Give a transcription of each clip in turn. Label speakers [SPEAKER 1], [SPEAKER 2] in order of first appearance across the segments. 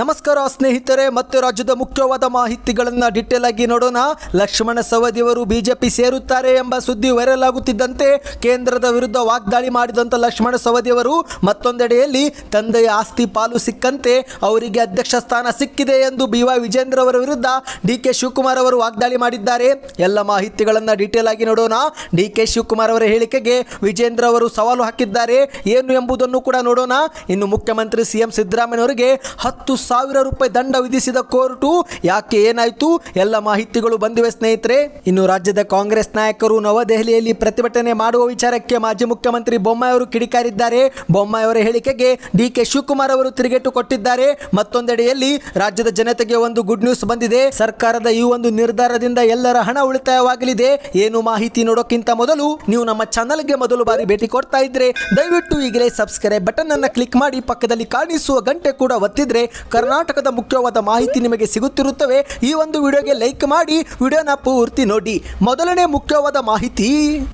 [SPEAKER 1] ನಮಸ್ಕಾರ ಸ್ನೇಹಿತರೆ, ಮತ್ತೆ ರಾಜ್ಯದ ಮುಖ್ಯವಾದ ಮಾಹಿತಿಗಳನ್ನು ಡಿಟೇಲ್ ಆಗಿ ನೋಡೋಣ. ಲಕ್ಷ್ಮಣ ಸವದಿಯವರು ಬಿಜೆಪಿ ಸೇರುತ್ತಾರೆ ಎಂಬ ಸುದ್ದಿ ವೈರಲ್ ಆಗುತ್ತಿದ್ದಂತೆ ಕೇಂದ್ರದ ವಿರುದ್ಧ ವಾಗ್ದಾಳಿ ಮಾಡಿದಂತ ಲಕ್ಷ್ಮಣ ಸವದಿಯವರು ಮತ್ತೊಂದೆಡೆಯಲ್ಲಿ ತಂದೆಯ ಆಸ್ತಿ ಪಾಲು ಸಿಕ್ಕಂತೆ ಅವರಿಗೆ ಅಧ್ಯಕ್ಷ ಸ್ಥಾನ ಸಿಕ್ಕಿದೆ ಎಂದು ಬಿ ವೈ ವಿಜೇಂದ್ರ ಅವರ ವಿರುದ್ಧ ಡಿ ಕೆ ಶಿವಕುಮಾರ್ ಅವರು ವಾಗ್ದಾಳಿ ಮಾಡಿದ್ದಾರೆ. ಎಲ್ಲ ಮಾಹಿತಿಗಳನ್ನು ಡಿಟೇಲ್ ಆಗಿ ನೋಡೋಣ. ಡಿ ಕೆ ಶಿವಕುಮಾರ್ ಅವರ ಹೇಳಿಕೆಗೆ ವಿಜೇಂದ್ರ ಅವರು ಸವಾಲು ಹಾಕಿದ್ದಾರೆ. ಏನು ಎಂಬುದನ್ನು ಕೂಡ ನೋಡೋಣ. ಇನ್ನು ಮುಖ್ಯಮಂತ್ರಿ ಸಿಎಂ ಸಿದ್ದರಾಮಯ್ಯನವರಿಗೆ ಹತ್ತು ಸಾವಿರ ರೂಪಾಯಿ ದಂಡ ವಿಧಿಸಿದ ಕೋರ್ಟು. ಯಾಕೆ ಏನಾಯ್ತು? ಎಲ್ಲ ಮಾಹಿತಿಗಳು ಬಂದಿವೆ ಸ್ನೇಹಿತರೆ. ಇನ್ನು ರಾಜ್ಯದ ಕಾಂಗ್ರೆಸ್ ನಾಯಕರು ನವದೆಹಲಿಯಲ್ಲಿ ಪ್ರತಿಭಟನೆ ಮಾಡುವ ವಿಚಾರಕ್ಕೆ ಮಾಜಿ ಮುಖ್ಯಮಂತ್ರಿ ಬೊಮ್ಮಾಯಿ ಅವರು ಕಿಡಿಕಾರಿದ್ದಾರೆ. ಬೊಮ್ಮಾಯಿ ಅವರ ಹೇಳಿಕೆಗೆ ಡಿ ಕೆ ಶಿವಕುಮಾರ್ ಅವರು ತಿರುಗೇಟು ಕೊಟ್ಟಿದ್ದಾರೆ. ಮತ್ತೊಂದೆಡೆಯಲ್ಲಿ ರಾಜ್ಯದ ಜನತೆಗೆ ಒಂದು ಗುಡ್ ನ್ಯೂಸ್ ಬಂದಿದೆ. ಸರ್ಕಾರದ ಈ ಒಂದು ನಿರ್ಧಾರದಿಂದ ಎಲ್ಲರ ಹಣ ಉಳಿತಾಯವಾಗಲಿದೆ. ಏನು ಮಾಹಿತಿ ನೋಡೋಕ್ಕಿಂತ ಮೊದಲು ನೀವು ನಮ್ಮ ಚಾನಲ್ಗೆ ಮೊದಲು ಬಾರಿ ಭೇಟಿ ಕೊಡ್ತಾ ಇದ್ರೆ ದಯವಿಟ್ಟು ಈಗಲೇ ಸಬ್ಸ್ಕ್ರೈಬ್ ಬಟನ್ ಅನ್ನು ಕ್ಲಿಕ್ ಮಾಡಿ ಪಕ್ಕದಲ್ಲಿ ಕಾಣಿಸುವ ಗಂಟೆ ಕೂಡ ಒತ್ತಿದ್ರೆ ಕರ್ನಾಟಕದ ಮುಖ್ಯವಾದ ಮಾಹಿತಿ ನಿಮಗೆ ಸಿಗುತ್ತಿರುತ್ತವೆ, ಈ ಒಂದು ವಿಡಿಯೋಗೆ ಲೈಕ್ ಮಾಡಿ, ವಿಡಿಯೋನ ಪೂರ್ತಿ ನೋಡಿ. ಮೊದಲನೇ ಮುಖ್ಯವಾದ ಮಾಹಿತಿ,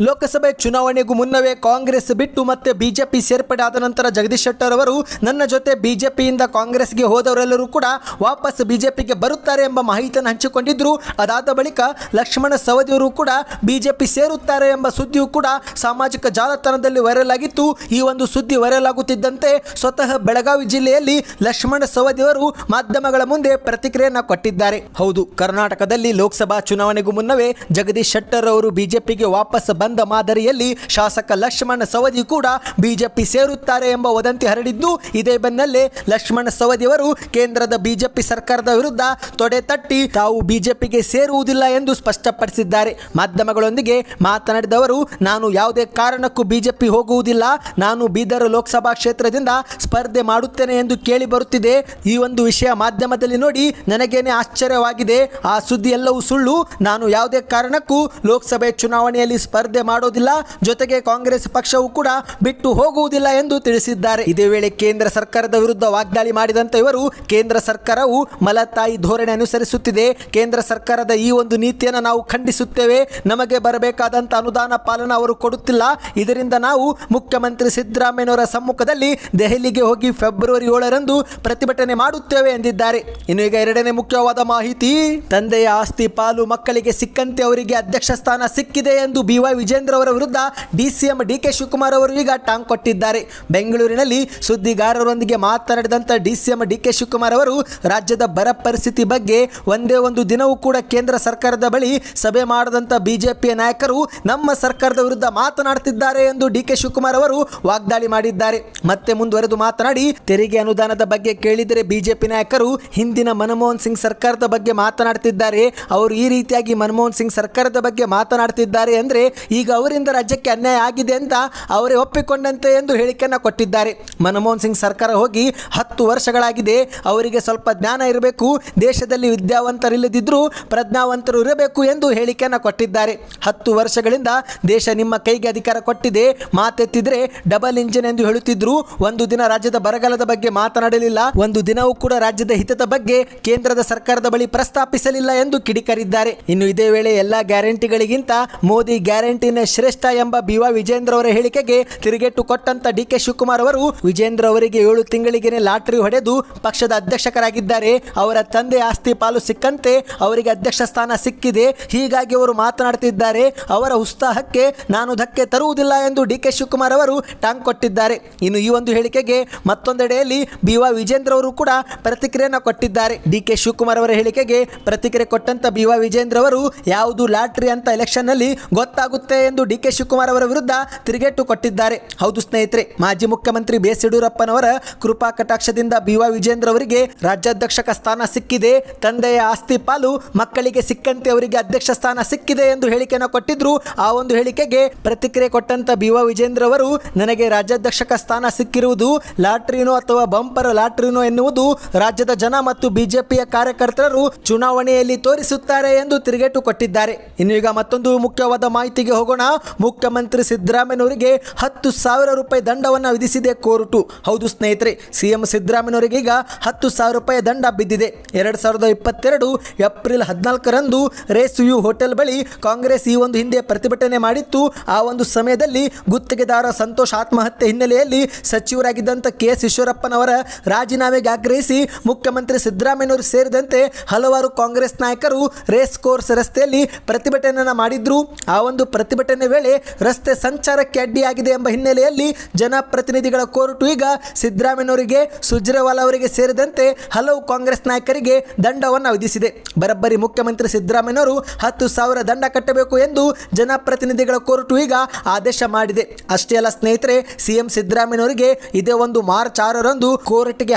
[SPEAKER 1] ಲೋಕಸಭೆ ಚುನಾವಣೆಗೂ ಮುನ್ನವೇ ಕಾಂಗ್ರೆಸ್ ಬಿಟ್ಟು ಮತ್ತೆ ಬಿಜೆಪಿ ಸೇರ್ಪಡೆ ಆದ ನಂತರ ಜಗದೀಶ್ ಶೆಟ್ಟರ್ ಅವರು ನನ್ನ ಜೊತೆ ಬಿಜೆಪಿಯಿಂದ ಕಾಂಗ್ರೆಸ್ಗೆ ಹೋದವರೆಲ್ಲರೂ ಕೂಡ ವಾಪಸ್ ಬಿಜೆಪಿಗೆ ಬರುತ್ತಾರೆ ಎಂಬ ಮಾಹಿತಿಯನ್ನು ಹಂಚಿಕೊಂಡಿದ್ರು. ಅದಾದ ಬಳಿಕ ಲಕ್ಷ್ಮಣ ಸವದಿಯವರು ಕೂಡ ಬಿಜೆಪಿ ಸೇರುತ್ತಾರೆ ಎಂಬ ಸುದ್ದಿಯು ಕೂಡ ಸಾಮಾಜಿಕ ಜಾಲತಾಣದಲ್ಲಿ ವೈರಲ್ ಆಗಿತ್ತು. ಈ ಒಂದು ಸುದ್ದಿ ವೈರಲ್ ಆಗುತ್ತಿದ್ದಂತೆ ಸ್ವತಃ ಬೆಳಗಾವಿ ಜಿಲ್ಲೆಯಲ್ಲಿ ಲಕ್ಷ್ಮಣ ಸವದಿಯವರು ಮಾಧ್ಯಮಗಳ ಮುಂದೆ ಪ್ರತಿಕ್ರಿಯೆಯನ್ನು ಕೊಟ್ಟಿದ್ದಾರೆ. ಹೌದು, ಕರ್ನಾಟಕದಲ್ಲಿ ಲೋಕಸಭಾ ಚುನಾವಣೆಗೂ ಮುನ್ನವೇ ಜಗದೀಶ್ ಶೆಟ್ಟರ್ ಅವರು ಬಿಜೆಪಿಗೆ ವಾಪಸ್ ಬಂದ ಮಾದರಿಯಲ್ಲಿ ಶಾಸಕ ಲಕ್ಷ್ಮಣ ಸವದಿ ಕೂಡ ಬಿಜೆಪಿ ಸೇರುತ್ತಾರೆ ಎಂಬ ವದಂತಿ ಹರಡಿದ್ದು, ಇದೇ ಬೆನ್ನಲ್ಲೇ ಲಕ್ಷ್ಮಣ ಸವದಿಯವರು ಕೇಂದ್ರದ ಬಿಜೆಪಿ ಸರ್ಕಾರದ ವಿರುದ್ಧ ತೊಡೆ ತಟ್ಟಿ ತಾವು ಬಿಜೆಪಿಗೆ ಸೇರುವುದಿಲ್ಲ ಎಂದು ಸ್ಪಷ್ಟಪಡಿಸಿದ್ದಾರೆ. ಮಾಧ್ಯಮಗಳೊಂದಿಗೆ ಮಾತನಾಡಿದವರು, ನಾನು ಯಾವುದೇ ಕಾರಣಕ್ಕೂ ಬಿಜೆಪಿ ಹೋಗುವುದಿಲ್ಲ, ನಾನು ಬೀದರ್ ಲೋಕಸಭಾ ಕ್ಷೇತ್ರದಿಂದ ಸ್ಪರ್ಧೆ ಮಾಡುತ್ತೇನೆ ಎಂದು ಕೇಳಿ ಬರುತ್ತಿದೆ. ಒಂದು ವಿಷಯ ಮಾಧ್ಯಮದಲ್ಲಿ ನೋಡಿ ನನಗೇನೆ ಆಶ್ಚರ್ಯವಾಗಿದೆ. ಆ ಸುದ್ದಿ ಎಲ್ಲವೂ ಸುಳ್ಳು. ನಾನು ಯಾವುದೇ ಕಾರಣಕ್ಕೂ ಲೋಕಸಭೆ ಚುನಾವಣೆಯಲ್ಲಿ ಸ್ಪರ್ಧೆ ಮಾಡೋದಿಲ್ಲ. ಜೊತೆಗೆ ಕಾಂಗ್ರೆಸ್ ಪಕ್ಷವು ಕೂಡ ಬಿಟ್ಟು ಹೋಗುವುದಿಲ್ಲ ಎಂದು ತಿಳಿಸಿದ್ದಾರೆ. ಇದೇ ವೇಳೆ ಕೇಂದ್ರ ಸರ್ಕಾರದ ವಿರುದ್ಧ ವಾಗ್ದಾಳಿ ಮಾಡಿದಂತ ಇವರು ಕೇಂದ್ರ ಸರ್ಕಾರವು ಮಲತಾಯಿ ಧೋರಣೆ ಅನುಸರಿಸುತ್ತಿದೆ. ಕೇಂದ್ರ ಸರ್ಕಾರದ ಈ ಒಂದು ನೀತಿಯನ್ನು ನಾವು ಖಂಡಿಸುತ್ತೇವೆ. ನಮಗೆ ಬರಬೇಕಾದಂತ ಅನುದಾನ ಪಾಲನ ಅವರು ಕೊಡುತ್ತಿಲ್ಲ. ಇದರಿಂದ ನಾವು ಮುಖ್ಯಮಂತ್ರಿ ಸಿದ್ದರಾಮಯ್ಯನವರ ಸಮ್ಮುಖದಲ್ಲಿ ದೆಹಲಿಗೆ ಹೋಗಿ ಫೆಬ್ರವರಿ ಏಳರಂದು ಪ್ರತಿಭಟನೆ ಮಾಡುತ್ತೇವೆ ಎಂದಿದ್ದಾರೆ. ಇನ್ನು ಈಗ ಎರಡನೇ ಮುಖ್ಯವಾದ ಮಾಹಿತಿ, ತಂದೆಯ ಆಸ್ತಿ ಪಾಲು ಮಕ್ಕಳಿಗೆ ಸಿಕ್ಕಂತೆ ಅವರಿಗೆ ಅಧ್ಯಕ್ಷ ಸ್ಥಾನ ಸಿಕ್ಕಿದೆ ಎಂದು ಬಿ ವೈ ವಿಜೇಂದ್ರ ಅವರ ವಿರುದ್ಧ ಡಿಸಿಎಂ ಡಿ ಕೆ ಶಿವಕುಮಾರ್ ಅವರು ಈಗ ಟಾಂಗ್ ಕೊಟ್ಟಿದ್ದಾರೆ. ಬೆಂಗಳೂರಿನಲ್ಲಿ ಸುದ್ದಿಗಾರರೊಂದಿಗೆ ಮಾತನಾಡಿದಂಥ ಡಿಸಿಎಂ ಡಿ ಕೆ ಶಿವಕುಮಾರ್ ಅವರು, ರಾಜ್ಯದ ಬರ ಪರಿಸ್ಥಿತಿ ಬಗ್ಗೆ ಒಂದೇ ಒಂದು ದಿನವೂ ಕೂಡ ಕೇಂದ್ರ ಸರ್ಕಾರದ ಬಳಿ ಸಭೆ ಮಾಡದಂತ ಬಿಜೆಪಿಯ ನಾಯಕರು ನಮ್ಮ ಸರ್ಕಾರದ ವಿರುದ್ಧ ಮಾತನಾಡುತ್ತಿದ್ದಾರೆ ಎಂದು ಡಿ ಕೆ ಶಿವಕುಮಾರ್ ಅವರು ವಾಗ್ದಾಳಿ ಮಾಡಿದ್ದಾರೆ. ಮತ್ತೆ ಮುಂದುವರೆದು ಮಾತನಾಡಿ, ತೆರಿಗೆ ಅನುದಾನದ ಬಗ್ಗೆ ಕೇಳಿದರೆ ಬಿಜೆಪಿ ನಾಯಕರು ಹಿಂದಿನ ಮನಮೋಹನ್ ಸಿಂಗ್ ಸರ್ಕಾರದ ಬಗ್ಗೆ ಮಾತನಾಡ್ತಿದ್ದಾರೆ. ಅವರು ಈ ರೀತಿಯಾಗಿ ಮನಮೋಹನ್ ಸಿಂಗ್ ಸರ್ಕಾರದ ಬಗ್ಗೆ ಮಾತನಾಡ್ತಿದ್ದಾರೆ ಅಂದರೆ ಈಗ ಅವರಿಂದ ರಾಜ್ಯಕ್ಕೆ ಅನ್ಯಾಯ ಆಗಿದೆ ಅಂತ ಅವರೇ ಒಪ್ಪಿಕೊಂಡಂತೆ ಎಂದು ಹೇಳಿಕೆಯನ್ನು ಕೊಟ್ಟಿದ್ದಾರೆ. ಮನಮೋಹನ್ ಸಿಂಗ್ ಸರ್ಕಾರ ಹೋಗಿ ಹತ್ತು ವರ್ಷಗಳಾಗಿದೆ. ಅವರಿಗೆ ಸ್ವಲ್ಪ ಜ್ಞಾನ ಇರಬೇಕು. ದೇಶದಲ್ಲಿ ವಿದ್ಯಾವಂತರಿಲ್ಲದಿದ್ದರೂ ಪ್ರಜ್ಞಾವಂತರು ಇರಬೇಕು ಎಂದು ಹೇಳಿಕೆಯನ್ನು ಕೊಟ್ಟಿದ್ದಾರೆ. ಹತ್ತು ವರ್ಷಗಳಿಂದ ದೇಶ ನಿಮ್ಮ ಕೈಗೆ ಅಧಿಕಾರ ಕೊಟ್ಟಿದೆ. ಮಾತೆತ್ತಿದ್ರೆ ಡಬಲ್ ಇಂಜಿನ್ ಎಂದು ಹೇಳುತ್ತಿದ್ರು. ಒಂದು ದಿನ ರಾಜ್ಯದ ಬರಗಾಲದ ಬಗ್ಗೆ ಮಾತನಾಡಲಿಲ್ಲ. ಒಂದು ದಿನವೂ ಕೂಡ ರಾಜ್ಯದ ಹಿತದ ಬಗ್ಗೆ ಕೇಂದ್ರದ ಸರ್ಕಾರದ ಬಳಿ ಪ್ರಸ್ತಾಪಿಸಲಿಲ್ಲ ಎಂದು ಕಿಡಿಕರಿದ್ದಾರೆ. ಇನ್ನು ಇದೇ ವೇಳೆ ಎಲ್ಲಾ ಗ್ಯಾರಂಟಿಗಳಿಗಿಂತ ಮೋದಿ ಗ್ಯಾರಂಟಿನ ಶ್ರೇಷ್ಠ ಎಂಬ ಬಿವಾ ವಿಜೇಂದ್ರ ಅವರ ಹೇಳಿಕೆಗೆ ತಿರುಗೇಟು ಕೊಟ್ಟಂತ ಡಿ ಕೆ ಶಿವಕುಮಾರ್ ಅವರು ವಿಜೇಂದ್ರ ಅವರಿಗೆ ಏಳು ತಿಂಗಳಿಗೆನೆ ಲಾಟರಿ ಹೊಡೆದು ಪಕ್ಷದ ಅಧ್ಯಕ್ಷರಾಗಿದ್ದಾರೆ ಅವರ ತಂದೆ ಆಸ್ತಿ ಪಾಲು ಸಿಕ್ಕಂತೆ ಅವರಿಗೆ ಅಧ್ಯಕ್ಷ ಸ್ಥಾನ ಸಿಕ್ಕಿದೆ. ಹೀಗಾಗಿ ಅವರು ಮಾತನಾಡುತ್ತಿದ್ದಾರೆ ಅವರ ಉತ್ಸಾಹಕ್ಕೆ ನಾನು ಧಕ್ಕೆ ತರುವುದಿಲ್ಲ ಎಂದು ಡಿ ಕೆ ಶಿವಕುಮಾರ್ ಅವರು ಟಾಂಗ್ ಕೊಟ್ಟಿದ್ದಾರೆ. ಇನ್ನು ಈ ಒಂದು ಹೇಳಿಕೆಗೆ ಮತ್ತೊಂದೆಡೆಯಲ್ಲಿ ಬಿವಾ ವಿಜೇಂದ್ರ ಅವರು ಕೂಡ ಪ್ರತಿಕ್ರಿಯೆಯನ್ನು ಕೊಟ್ಟಿದ್ದಾರೆ. ಡಿ ಕೆ ಶಿವಕುಮಾರ್ ಅವರ ಹೇಳಿಕೆಗೆ ಪ್ರತಿಕ್ರಿಯೆ ಕೊಟ್ಟಂತ ಬಿ ವೈ ವಿಜೇಂದ್ರ ಅವರು ಯಾವುದು ಲಾಟ್ರಿ ಅಂತ ಎಲೆಕ್ಷನ್ನಲ್ಲಿ ಗೊತ್ತಾಗುತ್ತೆ ಎಂದು ಡಿ ಕೆ ಶಿವಕುಮಾರ್ ಅವರ ವಿರುದ್ಧ ತಿರುಗೇಟು ಕೊಟ್ಟಿದ್ದಾರೆ. ಹೌದು ಸ್ನೇಹಿತರೆ, ಮಾಜಿ ಮುಖ್ಯಮಂತ್ರಿ ಬಿ ಎಸ್ ಯಡಿಯೂರಪ್ಪನವರ ಕೃಪಾ ಕಟಾಕ್ಷದಿಂದ ಬಿ ವೈ ವಿಜೇಂದ್ರ ಅವರಿಗೆ ರಾಜ್ಯಾಧ್ಯಕ್ಷಕ ಸ್ಥಾನ ಸಿಕ್ಕಿದೆ. ತಂದೆಯ ಆಸ್ತಿ ಪಾಲು ಮಕ್ಕಳಿಗೆ ಸಿಕ್ಕಂತೆ ಅವರಿಗೆ ಅಧ್ಯಕ್ಷ ಸ್ಥಾನ ಸಿಕ್ಕಿದೆ ಎಂದು ಹೇಳಿಕೆಯನ್ನು ಕೊಟ್ಟಿದ್ರು. ಆ ಒಂದು ಹೇಳಿಕೆಗೆ ಪ್ರತಿಕ್ರಿಯೆ ಕೊಟ್ಟಂತ ಬಿ ವೈ ವಿಜೇಂದ್ರ ಅವರು, ನನಗೆ ರಾಜ್ಯಾಧ್ಯಕ್ಷಕ ಸ್ಥಾನ ಸಿಕ್ಕಿರುವುದು ಲಾಟ್ರಿನೋ ಅಥವಾ ಬಂಪರ್ ಲಾಟ್ರಿನೋ ಎನ್ನುವುದು ರಾಜ್ಯದ ಜನ ಮತ್ತು ಬಿಜೆಪಿಯ ಕಾರ್ಯಕರ್ತರು ಚುನಾವಣೆಯಲ್ಲಿ ತೋರಿಸುತ್ತಾರೆ ಎಂದು ತಿರುಗೇಟು ಕೊಟ್ಟಿದ್ದಾರೆ. ಇನ್ನು ಈಗ ಮತ್ತೊಂದು ಮುಖ್ಯವಾದ ಮಾಹಿತಿಗೆ ಹೋಗೋಣ. ಮುಖ್ಯಮಂತ್ರಿ ಸಿದ್ದರಾಮಯ್ಯನವರಿಗೆ ಹತ್ತು ಸಾವಿರ ರೂಪಾಯಿ ದಂಡವನ್ನು ವಿಧಿಸಿದೆ ಕೋರ್ಟು. ಹೌದು ಸ್ನೇಹಿತರೆ, ಸಿಎಂ ಸಿದ್ದರಾಮಯ್ಯನವರಿಗೆ ಈಗ ಹತ್ತು ಸಾವಿರ ರೂಪಾಯಿ ದಂಡ ಬಿದ್ದಿದೆ. ಎರಡು ಸಾವಿರದ ಇಪ್ಪತ್ತೆರಡು ಏಪ್ರಿಲ್ ಹದಿನಾಲ್ಕರಂದು ರೇಸ್ ಯು ಹೋಟೆಲ್ ಬಳಿ ಕಾಂಗ್ರೆಸ್ ಈ ಒಂದು ಹಿಂದೆ ಪ್ರತಿಭಟನೆ ಮಾಡಿತ್ತು. ಆ ಒಂದು ಸಮಯದಲ್ಲಿ ಗುತ್ತಿಗೆದಾರ ಸಂತೋಷ್ ಆತ್ಮಹತ್ಯೆ ಹಿನ್ನೆಲೆಯಲ್ಲಿ ಸಚಿವರಾಗಿದ್ದಂಥ ಕೆ. ಎಸ್ ಈಶ್ವರಪ್ಪನವರ ರಾಜೀನಾಮೆಗೆ ಆಗ್ರಹಿಸಿ ಆಗ್ರಹಿಸಿ ಮುಖ್ಯಮಂತ್ರಿ ಸಿದ್ದರಾಮಯ್ಯನವರು ಸೇರಿದಂತೆ ಹಲವಾರು ಕಾಂಗ್ರೆಸ್ ನಾಯಕರು ರೇಸ್ ಕೋರ್ಸ್ ರಸ್ತೆಯಲ್ಲಿ ಪ್ರತಿಭಟನೆಯನ್ನು ಮಾಡಿದ್ರು. ಆ ಒಂದು ಪ್ರತಿಭಟನೆ ವೇಳೆ ರಸ್ತೆ ಸಂಚಾರಕ್ಕೆ ಅಡ್ಡಿಯಾಗಿದೆ ಎಂಬ ಹಿನ್ನೆಲೆಯಲ್ಲಿ ಜನಪ್ರತಿನಿಧಿಗಳ ಕೋರ್ಟು ಈಗ ಸಿದ್ದರಾಮಯ್ಯನವರಿಗೆ ಸುಜ್ರೇವಾಲ ಅವರಿಗೆ ಸೇರಿದಂತೆ ಹಲವು ಕಾಂಗ್ರೆಸ್ ನಾಯಕರಿಗೆ ದಂಡವನ್ನು ವಿಧಿಸಿದೆ. ಬರಬ್ಬರಿ ಮುಖ್ಯಮಂತ್ರಿ ಸಿದ್ದರಾಮಯ್ಯನವರು ಹತ್ತು ಸಾವಿರ ದಂಡ ಕಟ್ಟಬೇಕು ಎಂದು ಜನಪ್ರತಿನಿಧಿಗಳ ಕೋರ್ಟು ಈಗ ಆದೇಶ ಮಾಡಿದೆ. ಅಷ್ಟೇ ಅಲ್ಲ ಸ್ನೇಹಿತರೆ, ಸಿಎಂ ಸಿದ್ದರಾಮಯ್ಯನವರಿಗೆ ಇದೇ ಒಂದು ಮಾರ್ಚ್ ಆರರಂದು ಕೋರ್ಟ್ಗೆ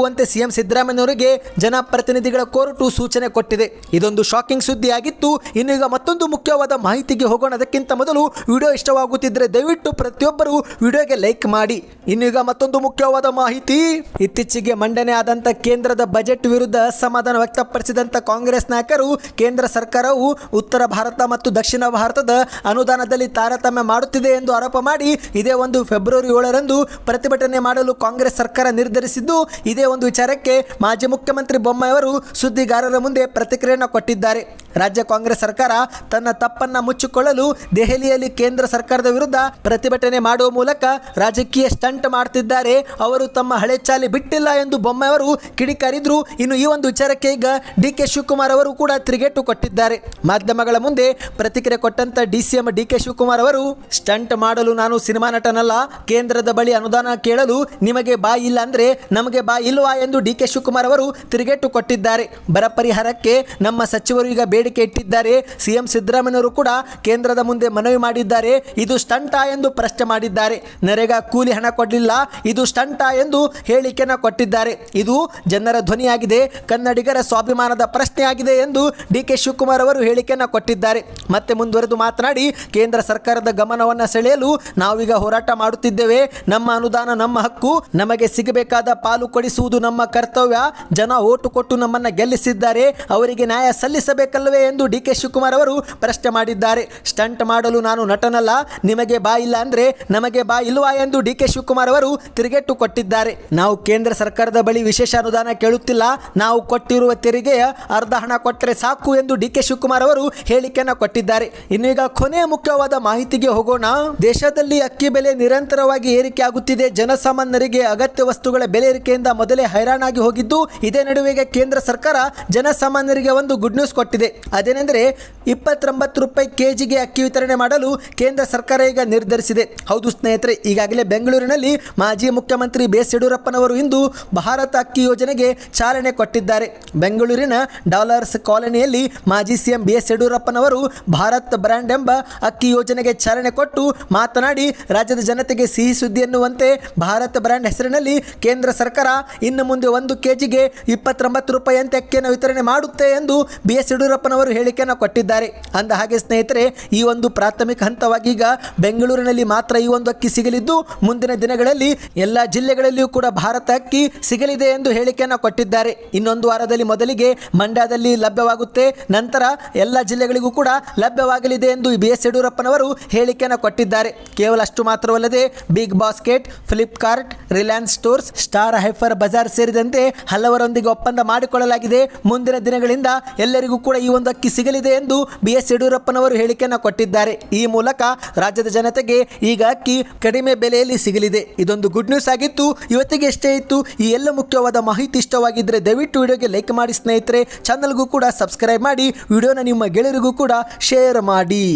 [SPEAKER 1] ಹಾಜರಾಗುವಂತೆ ಸಿಎಂ ಸಿದ್ದರಾಮಯ್ಯನವರಿಗೆ ಜನಪ್ರತಿನಿಧಿಗಳ ಕೋರ್ಟು ಸೂಚನೆ ಕೊಟ್ಟಿದೆ. ಇದೊಂದು ಶಾಕಿಂಗ್ ಸುದ್ದಿಯಾಗಿತ್ತು. ಇನ್ನು ಈಗ ಮತ್ತೊಂದು ಮುಖ್ಯವಾದ ಮಾಹಿತಿಗೆ ಹೋಗೋಣ. ಅದಕ್ಕಿಂತ ಮೊದಲು ವಿಡಿಯೋ ಇಷ್ಟವಾಗುತ್ತಿದ್ದರೆ ದಯವಿಟ್ಟು ಪ್ರತಿಯೊಬ್ಬರು ವಿಡಿಯೋಗೆ ಲೈಕ್ ಮಾಡಿ. ಇನ್ನೀಗ ಮತ್ತೊಂದು ಮುಖ್ಯವಾದ ಮಾಹಿತಿ. ಇತ್ತೀಚೆಗೆ ಮಂಡನೆ ಆದಂತ ಕೇಂದ್ರದ ಬಜೆಟ್ ವಿರುದ್ಧ ಅಸಮಾಧಾನ ವ್ಯಕ್ತಪಡಿಸಿದಂತ ಕಾಂಗ್ರೆಸ್ ನಾಯಕರು ಕೇಂದ್ರ ಸರ್ಕಾರವು ಉತ್ತರ ಭಾರತ ಮತ್ತು ದಕ್ಷಿಣ ಭಾರತದ ಅನುದಾನದಲ್ಲಿ ತಾರತಮ್ಯ ಮಾಡುತ್ತಿದೆ ಎಂದು ಆರೋಪ ಮಾಡಿ, ಇದೇ ಒಂದು ಫೆಬ್ರವರಿ ಏಳರಂದು ಪ್ರತಿಭಟನೆ ಮಾಡಲು ಕಾಂಗ್ರೆಸ್ ಸರ್ಕಾರ ನಿರ್ಧರಿಸಿದ್ದು, ಇದೇ ಒಂದು ವಿಚಾರಕ್ಕೆ ಮಾಜಿ ಮುಖ್ಯಮಂತ್ರಿ ಬೊಮ್ಮಾಯಿಯವರು ಸುದ್ದಿಗಾರರ ಮುಂದೆ ಪ್ರತಿಕ್ರಿಯೆಯನ್ನು ಕೊಟ್ಟಿದ್ದಾರೆ. ರಾಜ್ಯ ಕಾಂಗ್ರೆಸ್ ಸರ್ಕಾರ ತನ್ನ ತಪ್ಪನ್ನ ಮುಚ್ಚಿಕೊಳ್ಳಲು ದೆಹಲಿಯಲ್ಲಿ ಕೇಂದ್ರ ಸರ್ಕಾರದ ವಿರುದ್ಧ ಪ್ರತಿಭಟನೆ ಮಾಡುವ ಮೂಲಕ ರಾಜಕೀಯ ಸ್ಟಂಟ್ ಮಾಡ್ತಿದ್ದಾರೆ. ಅವರು ತಮ್ಮ ಹಳೆ ಚಾಲಿ ಬಿಟ್ಟಿಲ್ಲ ಎಂದು ಬೊಮ್ಮಾಯಿಯವರು ಕಿಡಿಕಾರಿದ್ರು. ಇನ್ನು ಈ ಒಂದು ವಿಚಾರಕ್ಕೆ ಈಗ ಡಿ ಕೆ ಶಿವಕುಮಾರ್ ಅವರು ಕೂಡ ತಿರುಗೇಟು ಕೊಟ್ಟಿದ್ದಾರೆ. ಮಾಧ್ಯಮಗಳ ಮುಂದೆ ಪ್ರತಿಕ್ರಿಯೆ ಕೊಟ್ಟಂತ D C D K Shivakumar ಅವರು, ಸ್ಟಂಟ್ ಮಾಡಲು ನಾನು ಸಿನಿಮಾ ನಟನಲ್ಲ. ಕೇಂದ್ರದ ಬಳಿ ಅನುದಾನ ಕೇಳಲು ನಿಮಗೆ ಬಾಯಿ ಇಲ್ಲ ಅಂದ್ರೆ ನಮಗೆ ಬಾ ಎಂದು ಡಿ ಕೆ ಶಿವಕುಮಾರ್ ಅವರು ತಿರುಗೇಟು ಕೊಟ್ಟಿದ್ದಾರೆ. ಬರ ಪರಿಹಾರಕ್ಕೆ ನಮ್ಮ ಸಚಿವರು ಈಗ ಬೇಡಿಕೆ ಇಟ್ಟಿದ್ದಾರೆ. ಸಿಎಂ ಸಿದ್ದರಾಮಯ್ಯವರು ಕೂಡ ಕೇಂದ್ರದ ಮುಂದೆ ಮನವಿ ಮಾಡಿದ್ದಾರೆ. ಇದು ಸ್ಟಂಟ ಎಂದು ಪ್ರಶ್ನೆ ಮಾಡಿದ್ದಾರೆ. ನರೇಗಾ ಕೂಲಿ ಹಣ ಕೊಡಲಿಲ್ಲ. ಇದು ಸ್ಟಂಟ ಎಂದು ಹೇಳಿಕೆಯನ್ನು ಕೊಟ್ಟಿದ್ದಾರೆ. ಇದು ಜನರ ಧ್ವನಿಯಾಗಿದೆ. ಕನ್ನಡಿಗರ ಸ್ವಾಭಿಮಾನದ ಪ್ರಶ್ನೆಯಾಗಿದೆ ಎಂದು ಡಿ ಕೆ ಶಿವಕುಮಾರ್ ಅವರು ಹೇಳಿಕೆಯನ್ನು ಕೊಟ್ಟಿದ್ದಾರೆ. ಮತ್ತೆ ಮುಂದುವರೆದು ಮಾತನಾಡಿ, ಕೇಂದ್ರ ಸರ್ಕಾರದ ಗಮನವನ್ನು ಸೆಳೆಯಲು ನಾವೀಗ ಹೋರಾಟ ಮಾಡುತ್ತಿದ್ದೇವೆ. ನಮ್ಮ ಅನುದಾನ, ನಮ್ಮ ಹಕ್ಕು ನಮಗೆ ಸಿಗಬೇಕಾದ ಪಾಲು ಕೊಡಿಸುವುದು ನಮ್ಮ ಕರ್ತವ್ಯ. ಜನ ಓಟು ಕೊಟ್ಟು ನಮ್ಮನ್ನ ಗೆಲ್ಲಿಸಿದ್ದಾರೆ. ಅವರಿಗೆ ನ್ಯಾಯ ಸಲ್ಲಿಸಬೇಕಲ್ಲವೇ ಎಂದು ಡಿ ಕೆ ಶಿವಕುಮಾರ್ ಅವರು ಪ್ರಶ್ನೆ ಮಾಡಿದ್ದಾರೆ. ಸ್ಟಂಟ್ ಮಾಡಲು ನಾನು ನಟನಲ್ಲ. ನಿಮಗೆ ಬಾ ಇಲ್ಲ ಅಂದ್ರೆ ನಮಗೆ ಬಾ ಇಲ್ವಾ ಎಂದು ಡಿ ಕೆ ಶಿವಕುಮಾರ್ ಅವರು ತಿರುಗೇಟು ಕೊಟ್ಟಿದ್ದಾರೆ. ನಾವು ಕೇಂದ್ರ ಸರ್ಕಾರದ ಬಳಿ ವಿಶೇಷ ಅನುದಾನ ಕೇಳುತ್ತಿಲ್ಲ. ನಾವು ಕೊಟ್ಟಿರುವ ತೆರಿಗೆಯ ಅರ್ಧ ಹಣ ಕೊಟ್ಟರೆ ಸಾಕು ಎಂದು ಡಿ ಕೆ ಶಿವಕುಮಾರ್ ಅವರು ಹೇಳಿಕೆಯನ್ನು ಕೊಟ್ಟಿದ್ದಾರೆ. ಇನ್ನೀಗ ಕೊನೆಯ ಮುಖ್ಯವಾದ ಮಾಹಿತಿಗೆ ಹೋಗೋಣ. ದೇಶದಲ್ಲಿ ಅಕ್ಕಿ ಬೆಲೆ ನಿರಂತರವಾಗಿ ಏರಿಕೆ ಆಗುತ್ತಿದೆ ಜನಸಾಮಾನ್ಯರಿಗೆ ಅಗತ್ಯ ವಸ್ತುಗಳ ಬೆಲೆ ಏರಿಕೆಯಿಂದ ಮೊದಲೇ ಹೈರಾಣಾಗಿ ಹೋಗಿದ್ದು, ಇದೇ ನಡುವೆಗೆ ಕೇಂದ್ರ ಸರ್ಕಾರ ಜನಸಾಮಾನ್ಯರಿಗೆ ಒಂದು ಗುಡ್ ನ್ಯೂಸ್ ಕೊಟ್ಟಿದೆ. ಅದೇನೆಂದರೆ, ಇಪ್ಪತ್ತೊಂಬತ್ತು ರೂಪಾಯಿ ಕೆಜಿಗೆ ಅಕ್ಕಿ ವಿತರಣೆ ಮಾಡಲು ಕೇಂದ್ರ ಸರ್ಕಾರ ಈಗ ನಿರ್ಧರಿಸಿದೆ. ಹೌದು ಸ್ನೇಹಿತರೆ, ಈಗಾಗಲೇ ಬೆಂಗಳೂರಿನಲ್ಲಿ ಮಾಜಿ ಮುಖ್ಯಮಂತ್ರಿ ಬಿಎಸ್ ಯಡಿಯೂರಪ್ಪನವರು ಇಂದು ಭಾರತ ಅಕ್ಕಿ ಯೋಜನೆಗೆ ಚಾಲನೆ ಕೊಟ್ಟಿದ್ದಾರೆ. ಬೆಂಗಳೂರಿನ ಡಾಲರ್ಸ್ ಕಾಲೋನಿಯಲ್ಲಿ ಮಾಜಿ ಸಿಎಂ ಬಿಎಸ್ ಯಡಿಯೂರಪ್ಪನವರು ಭಾರತ್ ಬ್ರ್ಯಾಂಡ್ ಎಂಬ ಅಕ್ಕಿ ಯೋಜನೆಗೆ ಚಾಲನೆ ಕೊಟ್ಟು ಮಾತನಾಡಿ, ರಾಜ್ಯದ ಜನತೆಗೆ ಸಿಹಿ ಸುದ್ದಿ ಎನ್ನುವಂತೆ ಭಾರತ್ ಬ್ರ್ಯಾಂಡ್ ಹೆಸರಿನಲ್ಲಿ ಕೇಂದ್ರ ಸರ್ಕಾರ ಇನ್ನು ಮುಂದೆ ಒಂದು ಕೆ ಜಿಗೆ ಇಪ್ಪತ್ತೊಂಬತ್ತು ರೂಪಾಯಿಯಂತೆ ಅಕ್ಕಿಯನ್ನು ವಿತರಣೆ ಮಾಡುತ್ತೆ ಎಂದು ಬಿ ಎಸ್ ಯಡಿಯೂರಪ್ಪನವರು ಹೇಳಿಕೆಯನ್ನು ಕೊಟ್ಟಿದ್ದಾರೆ. ಅಂದ ಹಾಗೆ ಸ್ನೇಹಿತರೆ, ಈ ಒಂದು ಪ್ರಾಥಮಿಕ ಹಂತವಾಗಿ ಈಗ ಬೆಂಗಳೂರಿನಲ್ಲಿ ಮಾತ್ರ ಈ ಒಂದು ಅಕ್ಕಿ ಸಿಗಲಿದ್ದು, ಮುಂದಿನ ದಿನಗಳಲ್ಲಿ ಎಲ್ಲ ಜಿಲ್ಲೆಗಳಲ್ಲಿಯೂ ಕೂಡ ಭಾರತ ಅಕ್ಕಿ ಸಿಗಲಿದೆ ಎಂದು ಹೇಳಿಕೆಯನ್ನು ಕೊಟ್ಟಿದ್ದಾರೆ. ಇನ್ನೊಂದು ವಾರದಲ್ಲಿ ಮೊದಲಿಗೆ ಮಂಡ್ಯದಲ್ಲಿ ಲಭ್ಯವಾಗುತ್ತೆ, ನಂತರ ಎಲ್ಲ ಜಿಲ್ಲೆಗಳಿಗೂ ಕೂಡ ಲಭ್ಯವಾಗಲಿದೆ ಎಂದು ಬಿ ಎಸ್ ಯಡಿಯೂರಪ್ಪನವರು ಹೇಳಿಕೆಯನ್ನು ಕೊಟ್ಟಿದ್ದಾರೆ. ಕೇವಲ ಅಷ್ಟು ಮಾತ್ರವಲ್ಲದೆ, Big Basket, Flipkart, Reliance stores, Star hyper Bazaar ಸೇರಿದಂತೆ ಹಲವರೊಂದಿಗೆ ಒಪ್ಪಂದ ಮಾಡಿಕೊಳ್ಳಲಾಗಿದೆ. ಮುಂದಿನ ದಿನಗಳಿಂದ ಎಲ್ಲರಿಗೂ ಕೂಡ ಈ ಒಂದು ಅಕ್ಕಿ ಸಿಗಲಿದೆ ಎಂದು ಬಿ ಎಸ್ ಯಡಿಯೂರಪ್ಪನವರು ಹೇಳಿಕೆಯನ್ನು ಕೊಟ್ಟಿದ್ದಾರೆ. ಈ ಮೂಲಕ ರಾಜ್ಯದ ಜನತೆಗೆ ಈಗ ಅಕ್ಕಿ ಕಡಿಮೆ ಬೆಲೆಯಲ್ಲಿ ಸಿಗಲಿದೆ. ಇದೊಂದು ಗುಡ್ ನ್ಯೂಸ್ ಆಗಿತ್ತು. ಇವತ್ತಿಗೆ ಎಷ್ಟೇ ಇತ್ತು, ಈ ಎಲ್ಲ ಮುಖ್ಯವಾದ ಮಾಹಿತಿ ಇಷ್ಟವಾಗಿದ್ದರೆ ದಯವಿಟ್ಟು ವಿಡಿಯೋಗೆ ಲೈಕ್ ಮಾಡಿ ಸ್ನೇಹಿತರೆ. ಚಾನಲ್ಗೂ ಕೂಡ ಸಬ್ಸ್ಕ್ರೈಬ್ ಮಾಡಿ. ವಿಡಿಯೋನ ನಿಮ್ಮ ಗೆಳೆಯರಿಗೂ ಕೂಡ ಶೇರ್ ಮಾಡಿ.